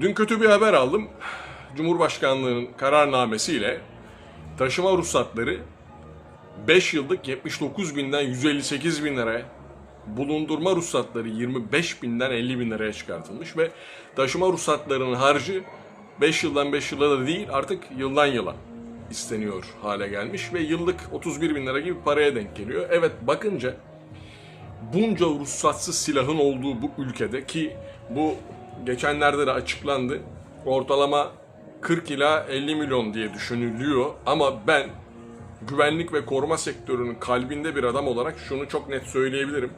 Dün kötü bir haber aldım. Cumhurbaşkanlığının kararnamesiyle taşıma ruhsatları 5 yıllık 79 binden 158 bin liraya, bulundurma ruhsatları 25 binden 50 bin liraya çıkartılmış ve taşıma ruhsatlarının harcı 5 yıldan 5 yıla da değil artık yıldan yıla isteniyor hale gelmiş ve yıllık 31 bin lira gibi paraya denk geliyor. Evet bakınca bunca ruhsatsız silahın olduğu bu ülkede ki bu geçenlerde de açıklandı. Ortalama 40 ila 50 milyon diye düşünülüyor ama ben güvenlik ve koruma sektörünün kalbinde bir adam olarak şunu çok net söyleyebilirim.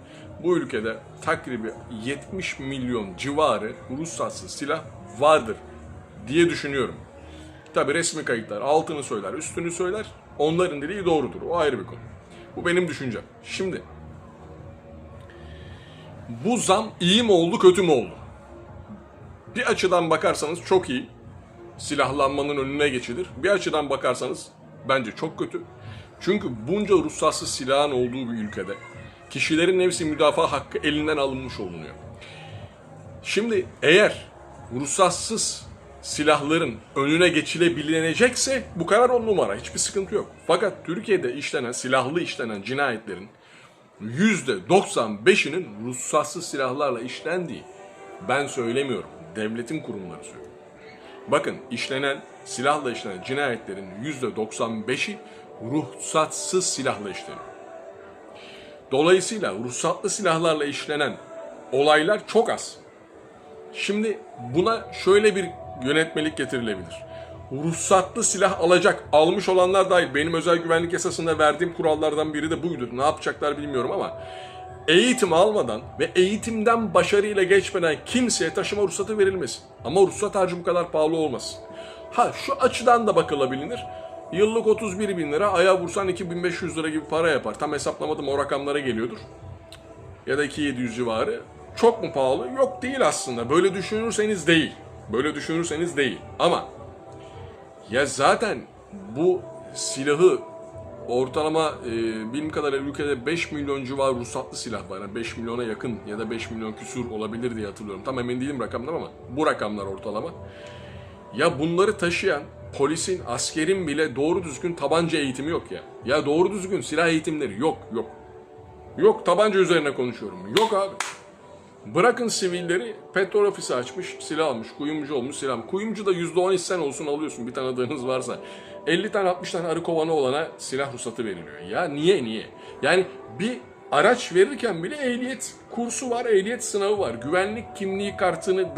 Bu ülkede takribi 70 milyon civarı ruhsatsız silah vardır diye düşünüyorum. Tabi resmi kayıtlar altını söyler, üstünü söyler. Onların dediği doğrudur. O ayrı bir konu. Bu benim düşüncem. Şimdi bu zam iyi mi oldu, kötü mü oldu? Bir açıdan bakarsanız çok iyi. Silahlanmanın önüne geçilir. Bir açıdan bakarsanız bence çok kötü. Çünkü bunca ruhsatsız silahın olduğu bir ülkede kişilerin nefsi müdafaa hakkı elinden alınmış olunuyor. Şimdi eğer ruhsatsız silahların önüne geçilebilecekse bu karar on numara. Hiçbir sıkıntı yok. Fakat Türkiye'de işlenen, silahlı işlenen cinayetlerin %95'inin ruhsatsız silahlarla işlendiği ben söylemiyorum. Devletin kurumları söylüyor. Bakın işlenen, silahla işlenen cinayetlerin %95'i ruhsatsız silahla işleniyor. Dolayısıyla ruhsatlı silahlarla işlenen olaylar çok az. Şimdi buna şöyle bir yönetmelik getirilebilir. Ruhsatlı silah alacak, almış olanlar dahil. Benim özel güvenlik yasasında verdiğim kurallardan biri de buydu. Ne yapacaklar bilmiyorum ama eğitim almadan ve eğitimden başarıyla geçmeden kimseye taşıma ruhsatı verilmesin. Ama ruhsat harcı bu kadar pahalı olmasın. Ha şu açıdan da bakılabilir. Yıllık 31 bin lira, aya vursan 2500 lira gibi para yapar. Tam hesaplamadım o rakamlara geliyordur. Ya da 2700 civarı. Çok mu pahalı? Yok değil aslında. Böyle düşünürseniz değil. Böyle düşünürseniz değil. Ama ya zaten bu silahı ortalama e, bildiğim kadarıyla ülkede 5 milyon civarı ruhsatlı silah var. Yani 5 milyona yakın ya da 5 milyon küsur olabilir diye hatırlıyorum. Tam emin değilim rakamdan ama bu rakamlar ortalama. Ya bunları taşıyan polisin, askerin bile doğru düzgün tabanca eğitimi yok ya. Ya doğru düzgün silah eğitimleri yok, yok. Yok tabanca üzerine konuşuyorum. Yok abi. Bırakın sivilleri petrol ofisi açmış, silah almış, kuyumcu olmuş silah. Kuyumcu da %10 hissen olsun alıyorsun bir tanıdığınız varsa. 50 tane 60 tane arı kovanı olana silah ruhsatı veriliyor. Ya niye niye? Yani bir araç verirken bile ehliyet kursu var, ehliyet sınavı var. Güvenlik kimliği kartını